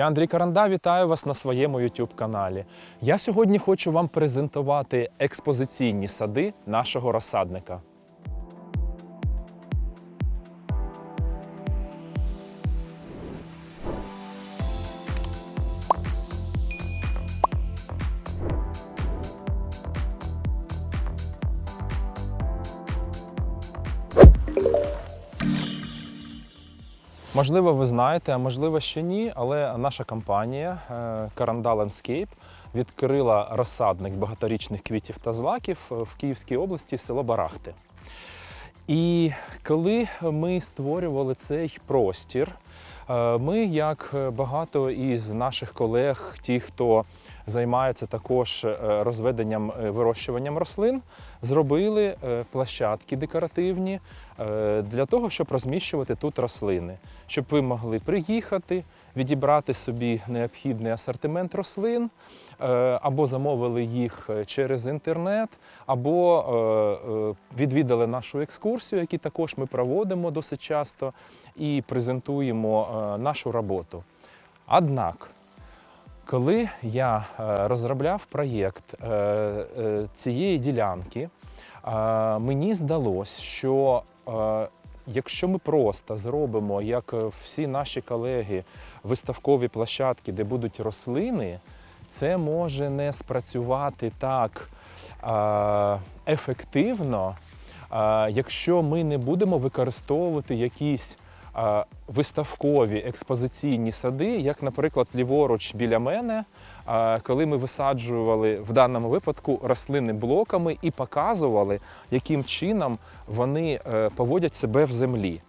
Я Андрій Каранда, вітаю вас на своєму YouTube каналі. Я сьогодні хочу вам презентувати експозиційні сади нашого розсадника. Можливо, ви знаєте, а можливо ще ні, але наша компанія е, Каранда Landscape відкрила розсадник багаторічних квітів та злаків е, в Київській області, село Барахти. І коли ми створювали цей простір, ми, як багато із наших колег, ті, хто займається також е, розведенням е, вирощуванням рослин, зробили е, площадки декоративні е, для того, щоб розміщувати тут рослини, щоб ви могли приїхати, відібрати собі необхідний асортимент рослин, е, або замовили їх е, через інтернет, або е, е, відвідали нашу екскурсію, яку також ми проводимо досить часто, і презентуємо е, нашу роботу. Однак, коли я е, розробляв проєкт е, е, цієї ділянки, е, мені здалось, що е, якщо ми просто зробимо, як е, всі наші колеги, виставкові площадки, де будуть рослини, це може не спрацювати так ефективно, якщо ми не будемо використовувати якісь виставкові експозиційні сади, як, наприклад, ліворуч біля мене, коли ми висаджували в даному випадку рослини блоками і показували, яким чином вони е, поводять себе в землі.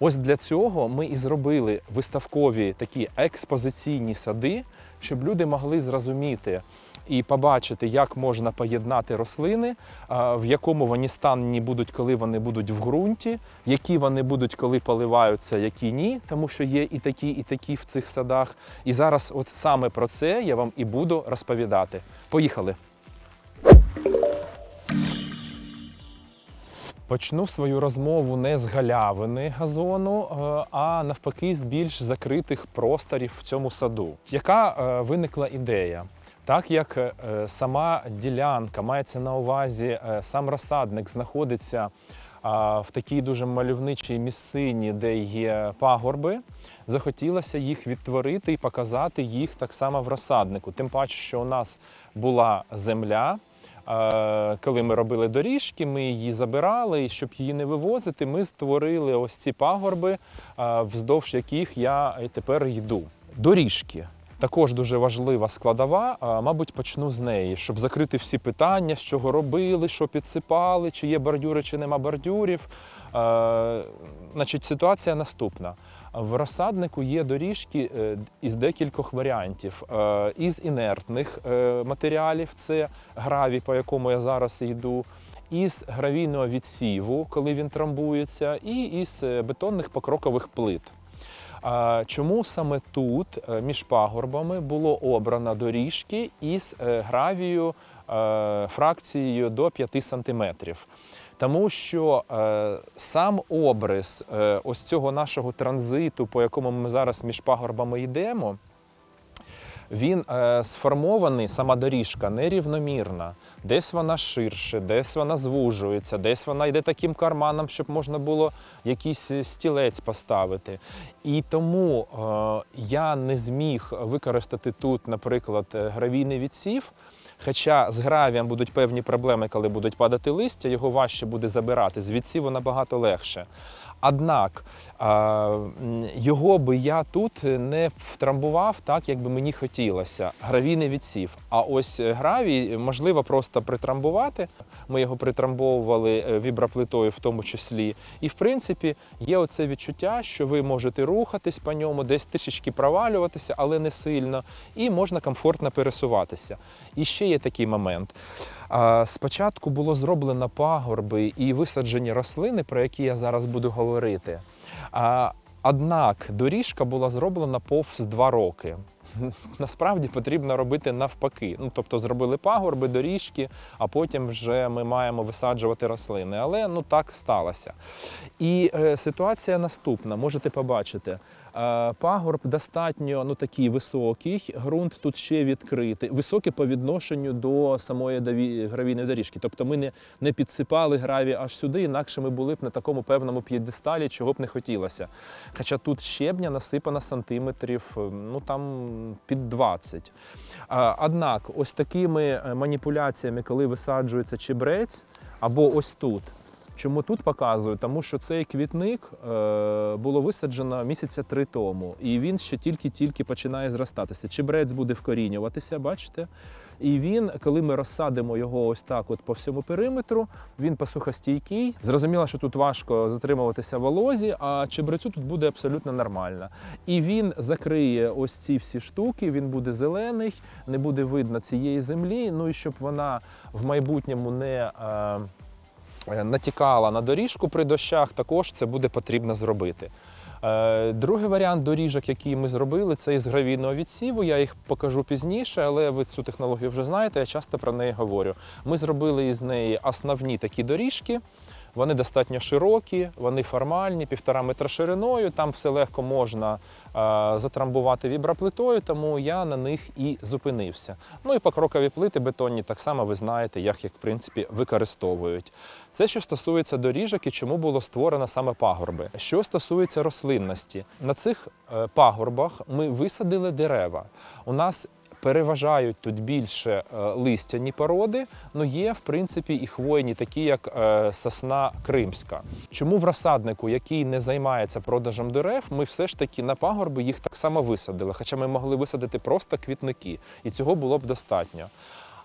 Ось для цього ми і зробили виставкові такі експозиційні сади, щоб люди могли зрозуміти і побачити, як можна поєднати рослини, в якому вони стані будуть, коли вони будуть в ґрунті, які вони будуть, коли поливаються, які ні, тому що є і такі, і такі в цих садах. І зараз, от саме про це я вам і буду розповідати. Поїхали! Почну свою розмову не з галявини газону, е, а навпаки, з більш закритих просторів в цьому саду. Яка е, виникла ідея? Так як е, сама ділянка мається на увазі, сам розсадник знаходиться в такій дуже мальовничій місцині, де є пагорби, захотілося їх відтворити і показати їх так само в розсаднику. Тим паче, що у нас була земля. Е, Коли ми робили доріжки, ми її забирали, і щоб її не вивозити, ми створили ось ці пагорби, е, вздовж яких я тепер йду. Доріжки. Також дуже важлива складова, мабуть, почну з неї, щоб закрити всі питання, з чого робили, що підсипали, чи є бордюри, чи нема бордюрів. Е, Значить, ситуація наступна. В розсаднику є доріжки е, із декількох варіантів. Е, Із інертних е, матеріалів це гравій, по якому я зараз йду, із гравійного відсіву, коли він трамбується, і із бетонних покрокових плит. Чому саме тут, між пагорбами, було обрано доріжки із гравію фракцією до 5 сантиметрів? Тому що е, сам обрис е, ось цього нашого транзиту, по якому ми зараз між пагорбами йдемо, він е, сформований, сама доріжка нерівномірна. Десь вона ширше, десь вона звужується, десь вона йде таким карманом, щоб можна було якийсь стілець поставити. І тому е, я не зміг використати тут, наприклад, е, гравійний відсів. Хоча з гравієм будуть певні проблеми, коли будуть падати листя, його важче буде забирати. Звідси вона набагато легше. Однак його би я тут не втрамбував так, як би мені хотілося. Гравійний відсів. А ось гравій можливо просто притрамбувати. Ми його притрамбовували е, віброплитою в тому числі. І в принципі є оце відчуття, що ви можете рухатись по ньому, десь трішечки провалюватися, але не сильно, і можна комфортно пересуватися. І ще є такий момент. Спочатку було зроблено пагорби і висаджені рослини, про які я зараз буду говорити. Однак доріжка була зроблена повз два роки. Насправді потрібно робити навпаки. Ну, тобто зробили пагорби, доріжки, а потім вже ми маємо висаджувати рослини. Але ну так сталося. І е, ситуація наступна, можете побачити. Е, Пагорб достатньо ну, такий високий, ґрунт тут ще відкритий, високий по відношенню до самої гравійної доріжки. Тобто ми не, не підсипали граві аж сюди, інакше ми були б на такому певному п'єдесталі, чого б не хотілося. Хоча тут щебня насипано сантиметрів ну, там, під 20. А, Однак, ось такими е, маніпуляціями, коли висаджується чебрець, або ось тут. Чому тут показую? Тому що цей квітник е, було висаджено місяця три тому, і він ще тільки-тільки починає зростатися. Чебрець буде вкорінюватися, бачите? І він, коли ми розсадимо його ось так, от по всьому периметру, він посухостійкий. Зрозуміло, що тут важко затримуватися в волозі, а чебрецю тут буде абсолютно нормально. І він закриє ось ці всі штуки, він буде зелений, не буде видно цієї землі. Ну і щоб вона в майбутньому не. Е, натікала на доріжку при дощах, також це буде потрібно зробити. Е, Другий варіант доріжок, який ми зробили, це із гравійного відсіву. Я їх покажу пізніше, але ви цю технологію вже знаєте, я часто про неї говорю. Ми зробили із неї основні такі доріжки. Вони достатньо широкі, вони формальні, півтора метра шириною. Там все легко можна е, затрамбувати віброплитою, тому я на них і зупинився. Ну і покрокові плити бетонні так само ви знаєте, як їх в принципі використовують. Це що стосується доріжок і чому було створено саме пагорби. Що стосується рослинності, на цих е, пагорбах ми висадили дерева. У нас переважають тут більше е, листяні породи, але є в принципі і хвойні, такі як е, сосна кримська. Чому в розсаднику, який не займається продажем дерев, ми все ж таки на пагорби їх так само висадили, хоча ми могли висадити просто квітники, і цього було б достатньо.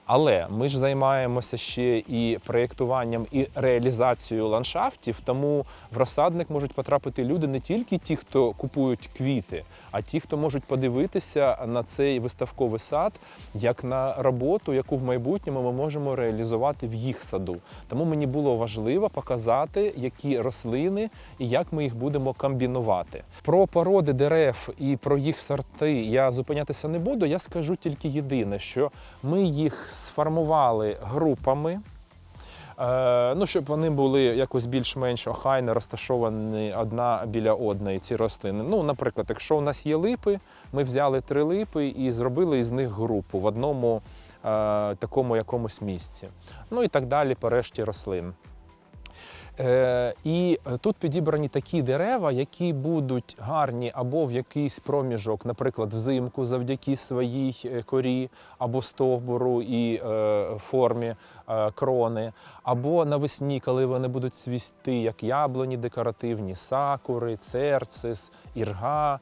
Але ми ж займаємося ще і проєктуванням і реалізацією ландшафтів, тому в розсадник можуть потрапити люди не тільки ті, хто купують квіти, а ті, хто можуть подивитися на цей виставковий сад як на роботу, яку в майбутньому ми можемо реалізувати в їх саду. Тому мені було важливо показати, які рослини і як ми їх будемо комбінувати. Про породи дерев і про їх сорти я зупинятися не буду. Я скажу тільки єдине, що ми їх сформували групами. Е, ну, щоб вони були якось більш-менш охайно розташовані одна біля одної ці рослини. Ну, наприклад, якщо у нас є липи, ми взяли три липи і зробили із них групу в одному е, такому якомусь місці. Ну і так далі по решті рослин. Е, і тут підібрані такі дерева, які будуть гарні або в якийсь проміжок, наприклад, взимку, завдяки своїй е, корі або стовбуру і е, формі е, крони, або навесні, коли вони будуть цвісти, як яблуні декоративні, сакури, церцис, ірга, е,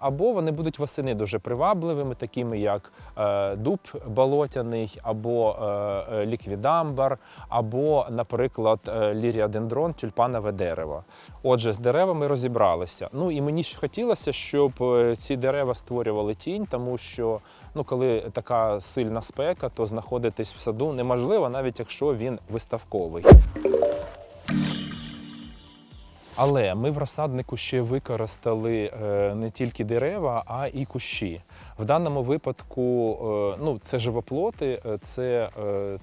або вони будуть восени дуже привабливими, такими як е, дуб болотяний, або е, е, ліквідамбар, або, наприклад, е, ліріадендрон, тюльпанове дерево. Отже, з деревами розібралися. Ну і мені ще хотілося, щоб е, ці дерева створювали тінь, тому що ну, коли така сильна спека, то знаходитись в саду неможливо, навіть якщо він виставковий. Але ми в розсаднику ще використали е, не тільки дерева, а і кущі. В даному випадку е, ну, це живоплоти, е, це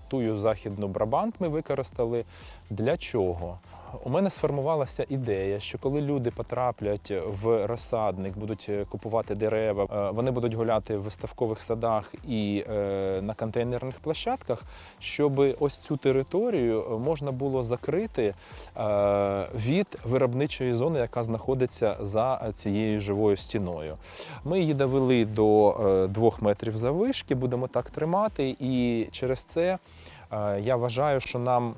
тую західну брабант ми використали. Для чого? У мене сформувалася ідея, що коли люди потраплять в розсадник, будуть е, купувати дерева, е, вони будуть гуляти в виставкових садах і е, на контейнерних площадках, щоб ось цю територію можна було закрити від виробничої зони, яка знаходиться за цією живою стіною. Ми її довели до двох метрів завишки, будемо так тримати, і через це я вважаю, що нам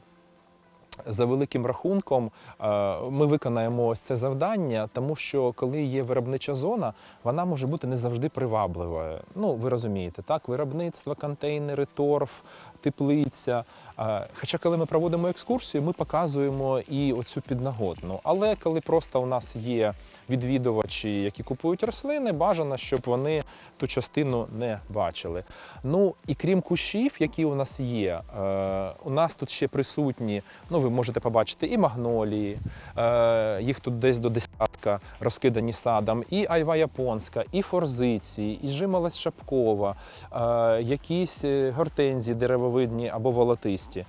за великим рахунком е, ми виконаємо ось це завдання, тому що коли є виробнича зона, вона може бути не завжди привабливою. Ну, ви розумієте, так, виробництво, контейнери, торф, теплиця. Е, Хоча, коли ми проводимо екскурсію, ми показуємо і оцю піднагодну. Але коли просто у нас є відвідувачі, які купують рослини, бажано, щоб вони ту частину не бачили. Ну і крім кущів, які у нас є, е, у нас тут ще присутні. Ну, ви можете побачити і магнолії, е, їх тут десь до десятка розкидані садом, і айва японська, і форзиції, і жимолость шапкова, е, якісь гортензії деревовидні або волотисті.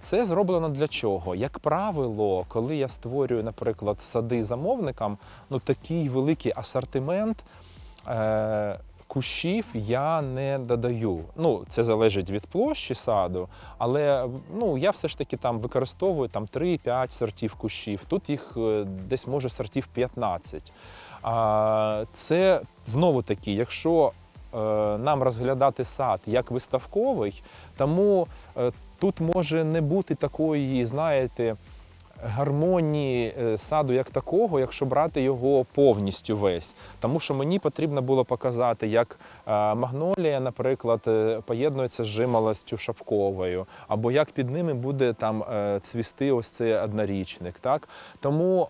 Це зроблено для чого? Як правило, коли я створюю, наприклад, сади замовникам, ну такий великий асортимент. Кущів я не додаю. Ну, це залежить від площі саду, але ну, я все ж таки там використовую там 3-5 сортів кущів. Тут їх е, десь може сортів 15. А, це знову таки, якщо е, нам розглядати сад як виставковий, тому е, тут може не бути такої, знаєте, гармонії е, саду як такого, якщо брати його повністю весь. Тому що мені потрібно було показати, як е, магнолія, наприклад, е, поєднується з жимолостю шапковою, або як під ними буде там цвісти ось цей однорічник. Так? Тому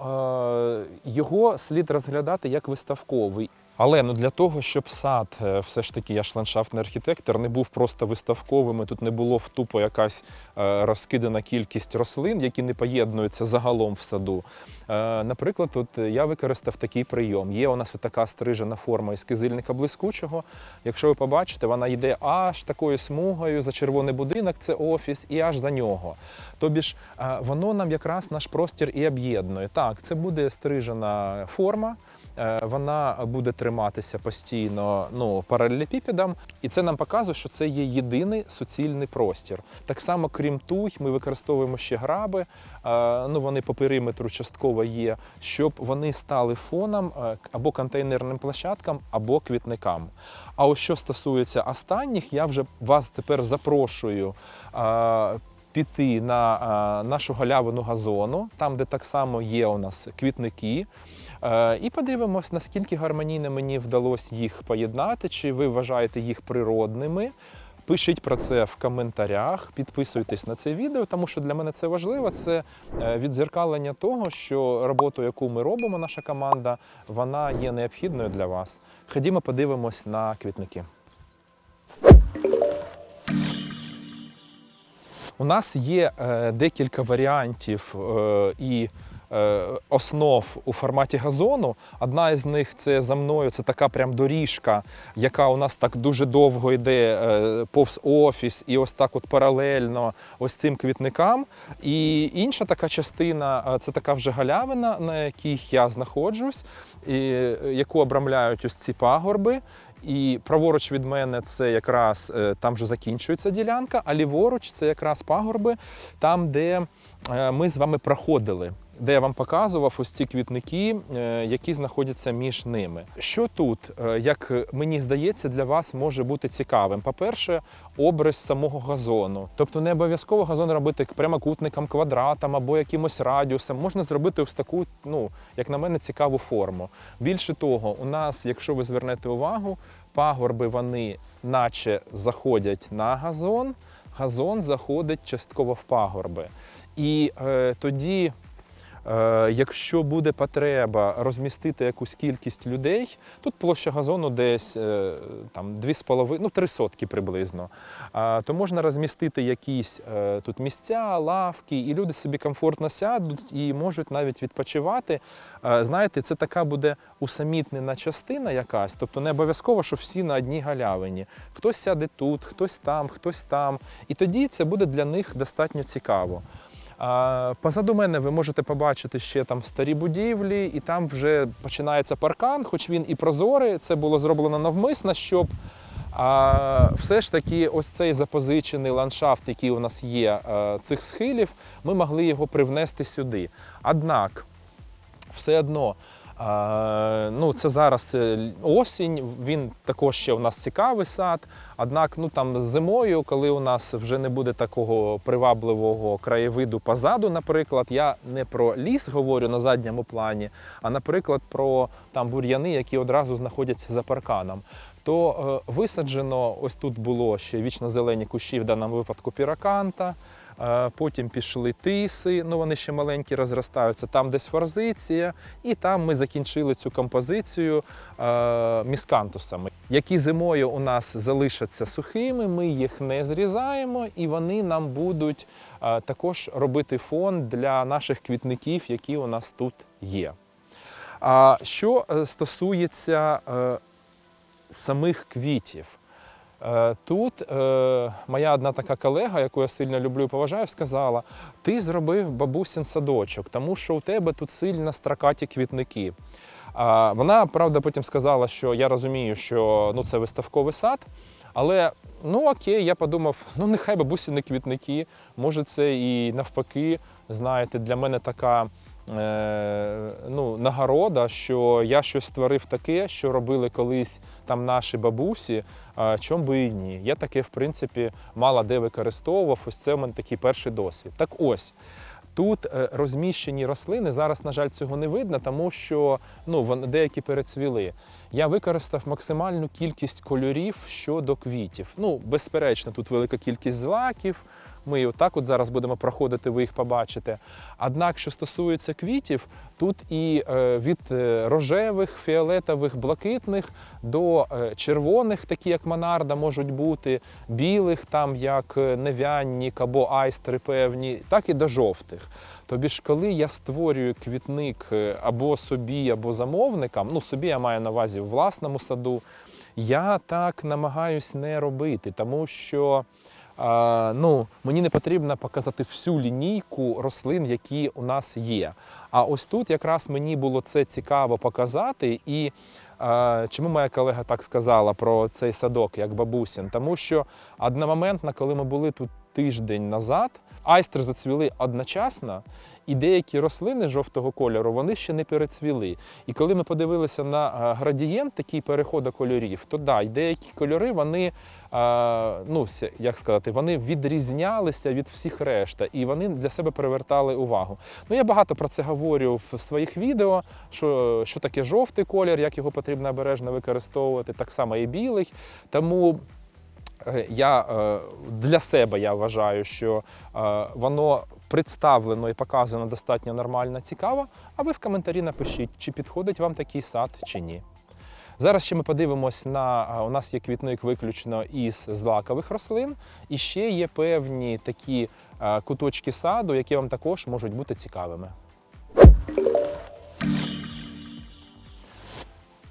його слід розглядати як виставковий. Але ну для того, щоб сад, е, все ж таки, я ж ландшафтний архітектор, не був просто виставковим, і тут не було втупо якась е, розкидана кількість рослин, які не поєднуються загалом в саду. Е, Наприклад, от я використав такий прийом. Є у нас така стрижена форма із кизильника блискучого. Якщо ви побачите, вона йде аж такою смугою за червоний будинок, це офіс, і аж за нього. Тобі ж воно нам якраз наш простір і об'єднує. Так, це буде стрижена форма. Е, Вона буде триматися постійно ну, паралелепіпедом, і це нам показує, що це є єдиний суцільний простір. Так само, крім туй, ми використовуємо ще граби. е, Ну, вони по периметру частково є, щоб вони стали фоном е, або контейнерним площадкам, або квітникам. А ось що стосується останніх, я вже вас тепер запрошую. Піти на нашу галявину газону, там, де так само є у нас квітники, І подивимось, наскільки гармонійно мені вдалося їх поєднати, чи ви вважаєте їх природними. Пишіть про це в коментарях, підписуйтесь на це відео, тому що для мене це важливо. Це е, відзеркалення того, що роботу, яку ми робимо, наша команда, вона є необхідною для вас. Ходімо, подивимось на квітники. У нас є е, декілька варіантів е, і е, основ у форматі газону. Одна із них це за мною, це така прям доріжка, яка у нас так дуже довго йде е, повз офіс, і ось так от паралельно ось цим квітникам. І інша така частина е, це така вже галявина, на якій я знаходжусь, і, е, яку обрамляють ось ці пагорби. І праворуч від мене це якраз е, там вже закінчується ділянка, а ліворуч це якраз пагорби, там, де е, ми з вами проходили, де я вам показував ось ці квітники, е, які знаходяться між ними. Що тут, е, як мені здається, для вас може бути цікавим? По-перше, образ самого газону. Тобто не обов'язково газон робити прямокутником, квадратом або якимось радіусом. Можна зробити ось таку, ну, як на мене, цікаву форму. Більше того, у нас, якщо ви звернете увагу, пагорби вони наче заходять на газон, газон заходить частково в пагорби. І е, тоді, якщо буде потреба розмістити якусь кількість людей, тут площа газону десь е, там 2,5, ну 3 сотки приблизно, то можна розмістити якісь е, тут місця, лавки, і люди собі комфортно сядуть і можуть навіть відпочивати. Е, Знаєте, це така буде усамітнена частина якась, тобто не обов'язково, що всі на одній галявині. Хтось сяде тут, хтось там, хтось там. І тоді це буде для них достатньо цікаво. Позаду мене ви можете побачити ще там старі будівлі, і там вже починається паркан, хоч він і прозорий, це було зроблено навмисно, щоб а, все ж таки ось цей запозичений ландшафт, який у нас є е, цих схилів, ми могли його привнести сюди. Однак, все одно. Ну, це зараз осінь, він також ще у нас цікавий сад. Однак, ну там зимою, коли у нас вже не буде такого привабливого краєвиду позаду, наприклад, я не про ліс говорю на задньому плані, а наприклад про там бур'яни, які одразу знаходяться за парканом. То е, висаджено ось тут було ще вічно-зелені кущі, в даному випадку піраканта. Потім пішли тиси, ну вони ще маленькі розростаються. Там десь форзиція, і там ми закінчили цю композицію міскантусами. які зимою у нас залишаться сухими, ми їх не зрізаємо, і вони нам будуть також робити фон для наших квітників, які у нас тут є. А що е, стосується е, самих квітів, Тут е, моя одна така колега, яку я сильно люблю і поважаю, сказала: ти зробив бабусін садочок, тому що у тебе тут сильно строкаті квітники. Вона, правда, потім сказала, що я розумію, що ну, це виставковий сад, але ну окей, я подумав, ну нехай бабусіни квітники, може, це і навпаки, знаєте, для мене така. Е, Ну, нагорода, що я щось створив таке, що робили колись там наші бабусі, чом би і ні. Я таке, в принципі, мало де використовував. Ось це у мене такий перший досвід. Так ось. Тут е, розміщені рослини. Зараз, на жаль, цього не видно, тому що ну, вони деякі перецвіли. Я використав максимальну кількість кольорів щодо квітів. Ну, безперечно, тут велика кількість злаків. Ми отак от зараз будемо проходити, ви їх побачите. Однак, що стосується квітів, тут і е, від е, рожевих, фіолетових, блакитних до е, червоних, такі як монарда, можуть бути, білих, там як нев'янник або айстри певні, так і до жовтих. Тобі ж, коли я створюю квітник або собі, або замовникам, ну собі я маю на увазі в власному саду, я так намагаюсь не робити, тому що. Ну, мені не потрібно показати всю лінійку рослин, які у нас є. А ось тут якраз мені було це цікаво показати. І чому моя колега так сказала про цей садок, як бабусін? Тому що одномоментно, коли ми були тут тиждень назад, айстри зацвіли одночасно, і деякі рослини жовтого кольору вони ще не перецвіли. І коли ми подивилися на градієнт, такий переходу кольорів, то да, деякі кольори вони, ну ся- як сказати, вони відрізнялися від всіх решта, і вони для себе привертали увагу. Ну я багато про це говорю в своїх відео, що, що таке жовтий колір, як його потрібно обережно використовувати, так само і білий. Тому Е, Я е, для себе я вважаю, що е, воно представлено і показано достатньо нормально, цікаво. А ви в коментарі напишіть, чи підходить вам такий сад, чи ні. Зараз ще ми подивимось на у нас є квітник виключно із злакових рослин, і ще є певні такі е, куточки саду, які вам також можуть бути цікавими.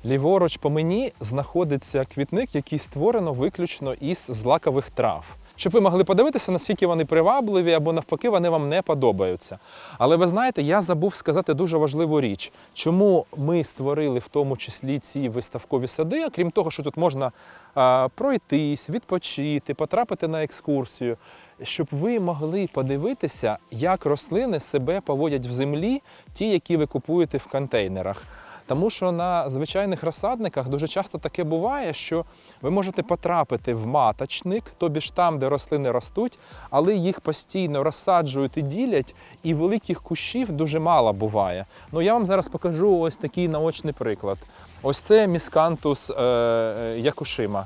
Ліворуч по мені знаходиться квітник, який створено виключно із злакових трав. Щоб ви могли подивитися, наскільки вони привабливі або навпаки вони вам не подобаються. Але ви знаєте, я забув сказати дуже важливу річ, чому ми створили в тому числі ці виставкові сади, крім того, що тут можна а, пройтись, відпочити, потрапити на екскурсію, щоб ви могли подивитися, як рослини себе поводять в землі, ті, які ви купуєте в контейнерах. Тому що на звичайних розсадниках дуже часто таке буває, що ви можете потрапити в маточник, тобі ж там, де рослини ростуть, але їх постійно розсаджують і ділять, і великих кущів дуже мало буває. Ну я вам зараз покажу ось такий наочний приклад. Ось це міскантус е, е, Якушима.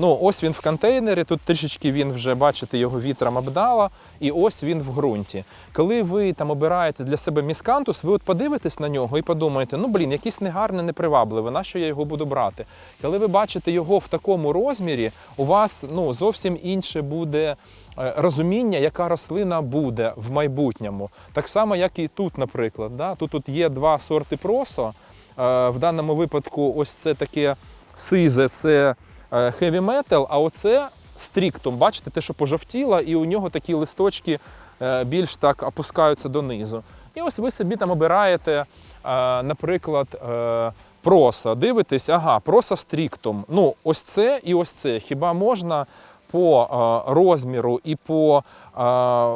Ну, ось він в контейнері, тут трішечки він вже, бачите, його вітром обдало, і ось він в ґрунті. Коли ви там обираєте для себе міскантус, ви от подивитесь на нього і подумаєте, ну блін, якийсь негарний, непривабливий, на що я його буду брати? Коли ви бачите його в такому розмірі, у вас ну, зовсім інше буде е, розуміння, яка рослина буде в майбутньому. Так само, як і тут, наприклад. Да? Тут, тут є два сорти просо. Е, В даному випадку, ось це таке сизе, це heavy metal, а оце стріктом, Бачите, те, що пожовтіло, і у нього такі листочки е, більш так опускаються донизу. І ось ви собі там обираєте, е, наприклад, е, проса. Дивитесь, ага, проса стріктом. Ну, ось це і ось це. Хіба можна по е, розміру і по е,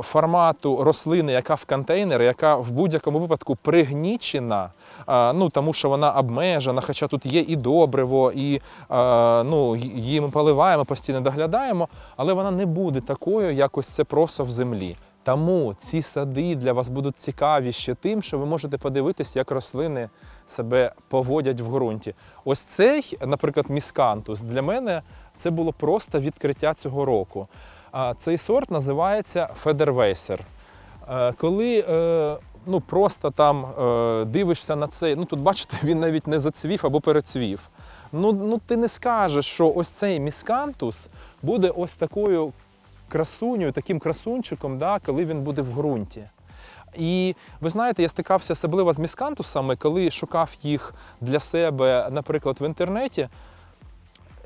формату рослини, яка в контейнері, яка в будь-якому випадку пригнічена, е, ну тому що вона обмежена, хоча тут є і добриво, і ну, її ми поливаємо, постійно доглядаємо, але вона не буде такою, як ось це просто в землі. Тому ці сади для вас будуть цікаві ще тим, що ви можете подивитися, як рослини себе поводять в ґрунті. Ось цей, наприклад, міскантус для мене це було просто відкриття цього року. Цей сорт називається Федервейсер. Е, Коли е, ну, просто там е, дивишся на цей, ну тут бачите, він навіть не зацвів або перецвів. Ну, ну ти не скажеш, що ось цей міскантус буде ось такою красунею, таким красунчиком, да, коли він буде в ґрунті. І ви знаєте, я стикався особливо з міскантусами, коли шукав їх для себе, наприклад, в інтернеті.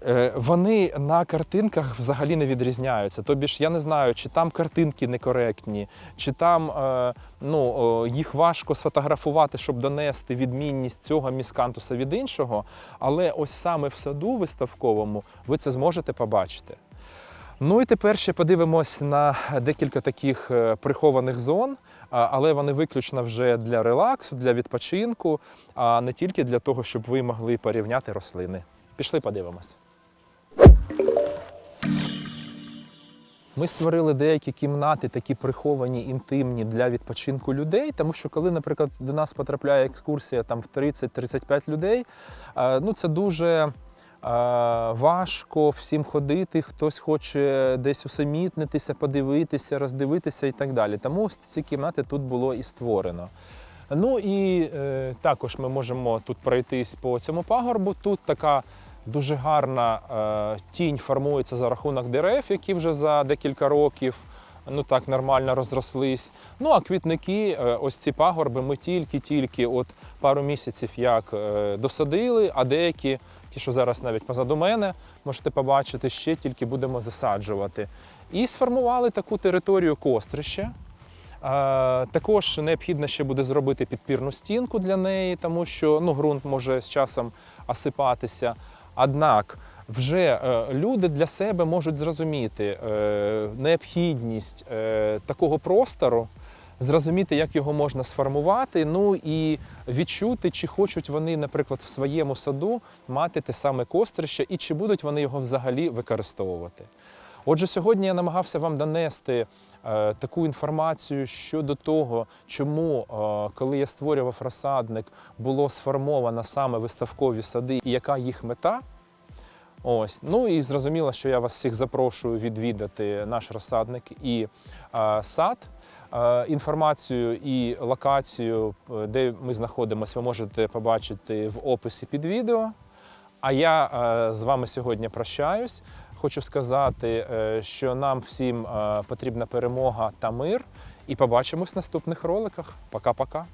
Е, Вони на картинках взагалі не відрізняються. Тобі ж я не знаю, чи там картинки некоректні, чи там е, ну, їх важко сфотографувати, щоб донести відмінність цього міскантуса від іншого. Але ось саме в саду виставковому ви це зможете побачити. Ну і тепер ще подивимось на декілька таких е, прихованих зон, але вони виключно вже для релаксу, для відпочинку, а не тільки для того, щоб ви могли порівняти рослини. Пішли подивимось. Ми створили деякі кімнати, такі приховані, інтимні для відпочинку людей, тому що коли, наприклад, до нас потрапляє екскурсія там в 30-35 людей, ну це дуже важко всім ходити, хтось хоче десь усамітнитися, подивитися, роздивитися і так далі. Тому ці кімнати тут було і створено. Ну і е, також ми можемо тут пройтись по цьому пагорбу. Тут така дуже гарна е, тінь формується за рахунок дерев, які вже за декілька років ну так нормально розрослись. Ну а квітники, е, ось ці пагорби, ми тільки-тільки от пару місяців як е, досадили, а деякі, ті, що зараз навіть позаду мене, можете побачити, ще тільки будемо засаджувати. І сформували таку територію кострище. Е, Також необхідно ще буде зробити підпірну стінку для неї, тому що ну, ґрунт може з часом осипатися. Однак вже е, люди для себе можуть зрозуміти е, необхідність е, такого простору, зрозуміти, як його можна сформувати, ну і відчути, чи хочуть вони, наприклад, в своєму саду мати те саме кострище, і чи будуть вони його взагалі використовувати. Отже, сьогодні я намагався вам донести е, таку інформацію щодо того, чому, е, коли я створював розсадник, було сформовано саме виставкові сади і яка їх мета. Ось. Ну і зрозуміло, що я вас всіх запрошую відвідати наш розсадник і е, сад. Інформацію і локацію, е, де ми знаходимося, ви можете побачити в описі під відео. А я е, з вами сьогодні прощаюсь. Хочу сказати, е, що нам всім потрібна перемога та мир. І побачимось в наступних роликах. Пока-пока.